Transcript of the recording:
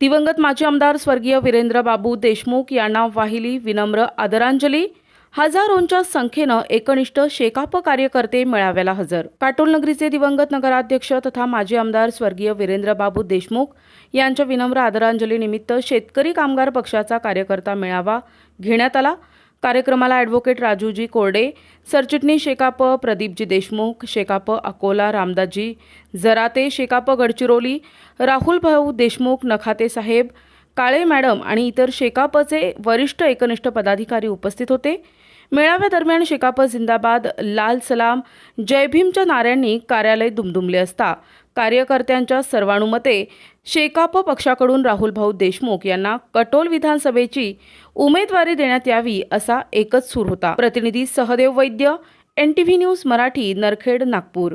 दिवंगत माजी आमदार स्वर्गीय वीरेंद्र बाबू देशमुख यांना वाहिली विनम्र आदरांजली. हजारोंच्या संख्येनं एकनिष्ठ शेकाप कार्यकर्ते मेळाव्याला हजर. काटोल नगरीचे दिवंगत नगराध्यक्ष तथा माजी आमदार स्वर्गीय वीरेंद्र बाबू देशमुख यांच्या विनम्र आदरांजलीनिमित्त शेतकरी कामगार पक्षाचा कार्यकर्ता मेळावा घेण्यात आला. कार्यक्रमाला ॲडव्होकेट राजूजी कोरडे सरचिटणीस शेकाप प्रदीपजी देशमुख शेकाप अकोला रामदासजी जराते शेकाप गडचिरोली राहुल भाऊ देशमुख नखाते साहेब काळे मॅडम आणि इतर शेकापचे वरिष्ठ एकनिष्ठ पदाधिकारी उपस्थित होते. मेळाव्यादरम्यान शेकाप जिंदाबाद लाल सलाम जय भीमच्या नाऱ्यांनी कार्यालय दुमदुमले असता. कार्यकर्त्यांच्या सर्वानुमते शेकाप पक्षाकडून राहुलभाऊ देशमुख यांना कटोल विधानसभेची उमेदवारी देण्यात यावी असा एकच सूर होता. प्रतिनिधी Sahadev Vaidya N T V news Marathi Narkhed Nagpur.